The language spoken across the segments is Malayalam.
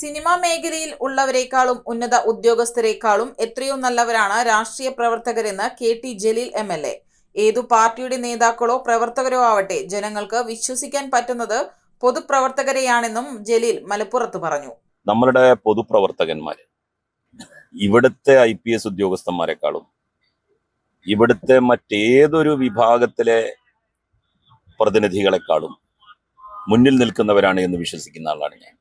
സിനിമാ മേഖലയിൽ ഉള്ളവരെക്കാളും ഉന്നത ഉദ്യോഗസ്ഥരെക്കാളും എത്രയോ നല്ലവരാണ് രാഷ്ട്രീയ പ്രവർത്തകരെന്ന് K T Jaleel M L A. ഏതു പാർട്ടിയുടെ നേതാക്കളോ പ്രവർത്തകരോ ആവട്ടെ ജനങ്ങൾക്ക് വിശ്വസിക്കാൻ പറ്റുന്നത് പൊതുപ്രവർത്തകരെയാണെന്നും ജലീൽ മലപ്പുറത്ത് പറഞ്ഞു. നമ്മളുടെ പൊതുപ്രവർത്തകന്മാർ ഇവിടുത്തെ ഐ പി എസ് ഉദ്യോഗസ്ഥന്മാരെക്കാളും ഇവിടുത്തെ മറ്റേതൊരു വിഭാഗത്തിലെ പ്രതിനിധികളെക്കാളും മുന്നിൽ നിൽക്കുന്നവരാണ് എന്ന് വിശ്വസിക്കുന്ന ആളാണ് ഞാൻ.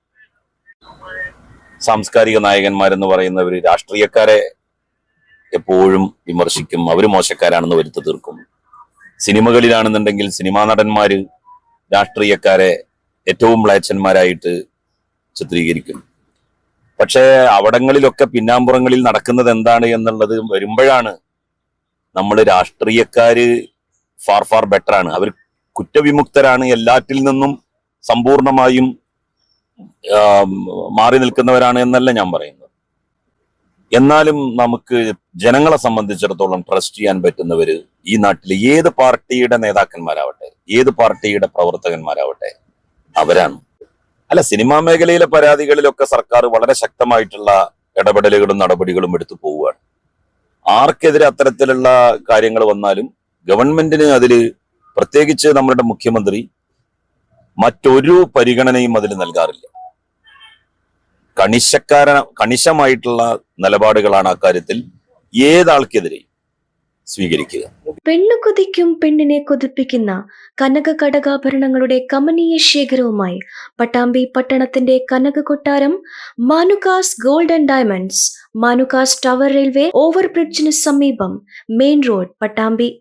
സാംസ്കാരിക നായകന്മാരെന്ന് പറയുന്നവർ രാഷ്ട്രീയക്കാരെ എപ്പോഴും വിമർശിക്കും. അവർ മോശക്കാരാണെന്ന് വരുത്തി തീർക്കും. സിനിമകളിലാണെന്നുണ്ടെങ്കിൽ സിനിമാ നടന്മാര് രാഷ്ട്രീയക്കാരെ ഏറ്റവും മ്ലേച്ഛന്മാരായിട്ട് ചിത്രീകരിക്കും. പക്ഷേ അവിടങ്ങളിലൊക്കെ പിന്നാമ്പുറങ്ങളിൽ നടക്കുന്നത് എന്താണ് എന്നുള്ളത് വരുമ്പോഴാണ് നമ്മൾ രാഷ്ട്രീയക്കാര് ഫാർ ഫാർ ബെറ്ററാണ്. അവർ കുറ്റവിമുക്തരാണ് എല്ലാറ്റിൽ നിന്നും സമ്പൂർണമായും മാറി നിൽക്കുന്നവരാണ് എന്നല്ല ഞാൻ പറയുന്നത്. എന്നാലും നമുക്ക് ജനങ്ങളെ സംബന്ധിച്ചിടത്തോളം ട്രസ്റ്റ് ചെയ്യാൻ പറ്റുന്നവര് ഈ നാട്ടിലെ ഏത് പാർട്ടിയുടെ നേതാക്കന്മാരാവട്ടെ ഏത് പാർട്ടിയുടെ പ്രവർത്തകന്മാരാവട്ടെ അവരാണ്. അല്ല സിനിമാ മേഖലയിലെ പരാതികളിലൊക്കെ സർക്കാർ വളരെ ശക്തമായിട്ടുള്ള ഇടപെടലുകളും നടപടികളും എടുത്തു പോവുകയാണ്. ആർക്കെതിരെ അത്തരത്തിലുള്ള കാര്യങ്ങൾ വന്നാലും ഗവൺമെന്റിന് അതിൽ പ്രത്യേകിച്ച് നമ്മുടെ മുഖ്യമന്ത്രി മറ്റൊരു പരിഗണനയും അതിൽ നൽകാറില്ല. കണിശക്കാര കണിശമായിട്ടുള്ള നിലപാടുകളാണ് അക്കാര്യത്തിൽ ഏതാൾക്കെതിരെ സ്വീകരിക്കുക. പെണ്ണു കൊതിക്കും പെണ്ണിനെ കൊതിപ്പിക്കുന്ന കനക കടകാഭരണങ്ങളുടെ കമനീയ ശേഖരവുമായി പട്ടാമ്പി പട്ടണത്തിന്റെ കനക കൊട്ടാരം Manukas gold and diamonds Manukas tower railway ഓവർബ്രിഡ്ജിന് സമീപം മെയിൻ റോഡ് പട്ടാമ്പി